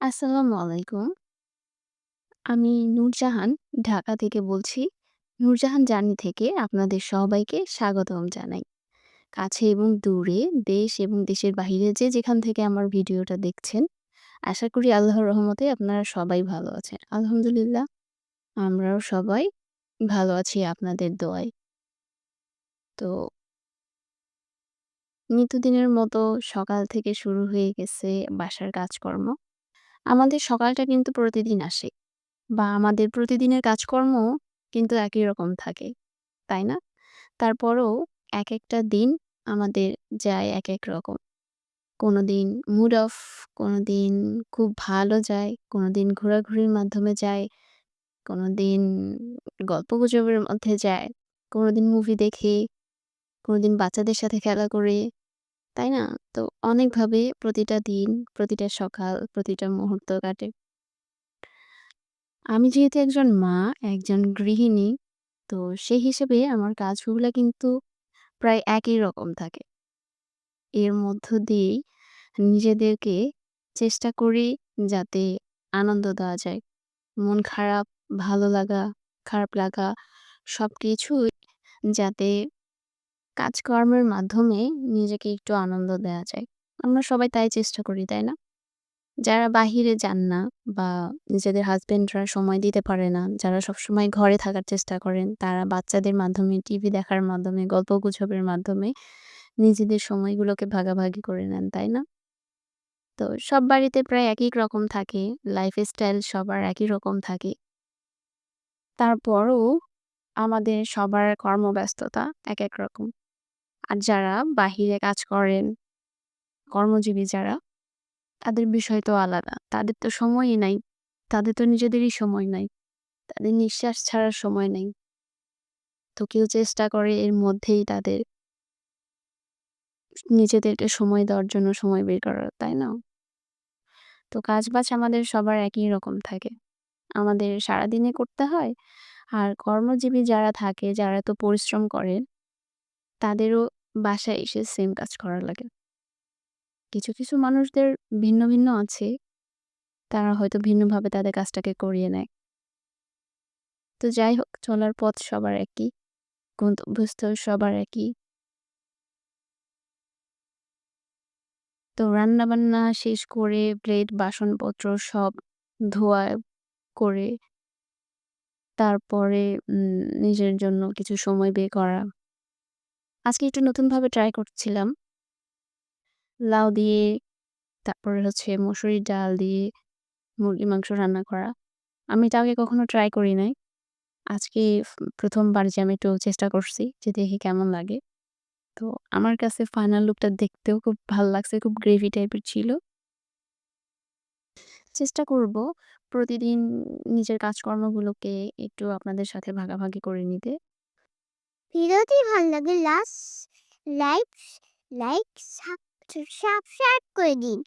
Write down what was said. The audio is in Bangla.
আসসালামু আলাইকুম। আমি নূরজাহান ঢাকা থেকে বলছি। নূরজাহান জার্নি থেকে আপনাদের সবাইকে স্বাগতম জানাই। কাছে এবং দূরে, দেশ এবং দেশের বাহিরে যে যেখান থেকে আমার ভিডিওটা দেখছেন, আশা করি আল্লাহর রহমতে আপনারা সবাই ভালো আছেন। আলহামদুলিল্লাহ আমরাও সবাই ভালো আছি আপনাদের দোয়ায়। তো নিত্যদিনের মতো সকাল থেকে শুরু হয়ে গেছে বাসার কাজকর্ম। আমাদের সকালটা কিন্তু প্রতিদিন আসে বা আমাদের প্রতিদিনের কাজকর্ম কিন্তু একই রকম থাকে, তাই না? তারপরেও একেকটা দিন আমাদের যায় একেক রকম। কোনোদিন মুড অফ, কোনোদিন খুব ভালো যায়, কোনোদিন ঘোরাঘুরির মাধ্যমে যায়, কোনো কোনোদিন গল্পগুজবের মধ্যে যায়, কোনোদিন মুভি দেখে, কোনোদিন বাচ্চাদের সাথে খেলা করে, তাই না? তো অনেকভাবে প্রতিটা দিন, প্রতিটা সকাল, প্রতিটা মুহূর্ত কাটে। আমি যেহেতু একজন মা, একজন গৃহিণী, তো সেই হিসেবে আমার কাজগুলা কিন্তু প্রায় একই রকম থাকে। এর মধ্য দিয়েই নিজেদেরকে চেষ্টা করি যাতে আনন্দ দেওয়া যায়। মন খারাপ, ভালো লাগা, খারাপ লাগা সবকিছুই যাতে কাজকর্মের মাধ্যমে নিজেকে একটু আনন্দ দেওয়া যায়। আমরা সবাই তাই চেষ্টা করি, তাই না? যারা বাহিরে যান না বা নিজেদের হাসব্যান্ডরা সময় দিতে পারে না, যারা সবসময় ঘরে থাকার চেষ্টা করেন, তারা বাচ্চাদের মাধ্যমে, টিভি দেখার মাধ্যমে, গল্পগুজবের মাধ্যমে নিজেদের সময়গুলোকে ভাগাভাগি করে নেন, তাই না? তো সব বাড়িতে প্রায় একই রকম থাকে, লাইফস্টাইল সবার একই রকম থাকে। তারপরও আমাদের সবার কর্মব্যস্ততা এক, এক রকম। আর যারা বাহিরে কাজ করেন, কর্মজীবী যারা, তাদের বিষয় তো আলাদা। তাদের তো সময়ই নাই। তাদের তো নিজেদেরই সময় নাই। তাদের নিঃশ্বাস ছাড়ার সময় নাই। তো কেউ চেষ্টা করে এর মধ্যেই তাদের নিজেদেরকে সময় দেওয়ার জন্য সময় বের করার, তাই না? তো কাজবাজ আমাদের সবার একই রকম থাকে। আমাদের সারাদিনে করতে হয়। আর কর্মজীবী যারা থাকে, যারা তো পরিশ্রম করে, তাদেরও বাসায় এসে সেম কাজ করা লাগে। কিছু, কিছু মানুষদের ভিন্ন, ভিন্ন আছে। তারা হয়তো ভিন্নভাবে তাদের কাজটাকে করিয়ে নেয়। তো যাই হোক চলার পথ সবার একই। গন্তব্যস্থল সবার একই। তো রান্নাবান্না শেষ করে প্লেট, বাসনপত্র সব ধোয়া করে তারপরে নিজের জন্য কিছু সময় বের করা। আজকে একটু নতুনভাবে ট্রাই করছিলাম। লাউ দিয়ে, তারপরে হচ্ছে মসুরির ডাল দিয়ে মুরগি মাংস রান্না করা। আমি এটা আগে কখনো ট্রাই করি নাই। আজকে প্রথমবার যে আমি একটু চেষ্টা করছি যে দেখি কেমন লাগে। তো আমার কাছে ফাইনাল লুকটা দেখতেও খুব ভালো লাগছে। খুব গ্রেভি টাইপের ছিল। চেষ্টা করব প্রতিদিন নিজের কাজকর্মগুলোকে একটু আপনাদের সাথে ভাগাভাগি করে নিতে। ভিডিওটি ভালো লাগে লাস লাইক লাইক সাব সাবস্ক্রাইব করে দিন।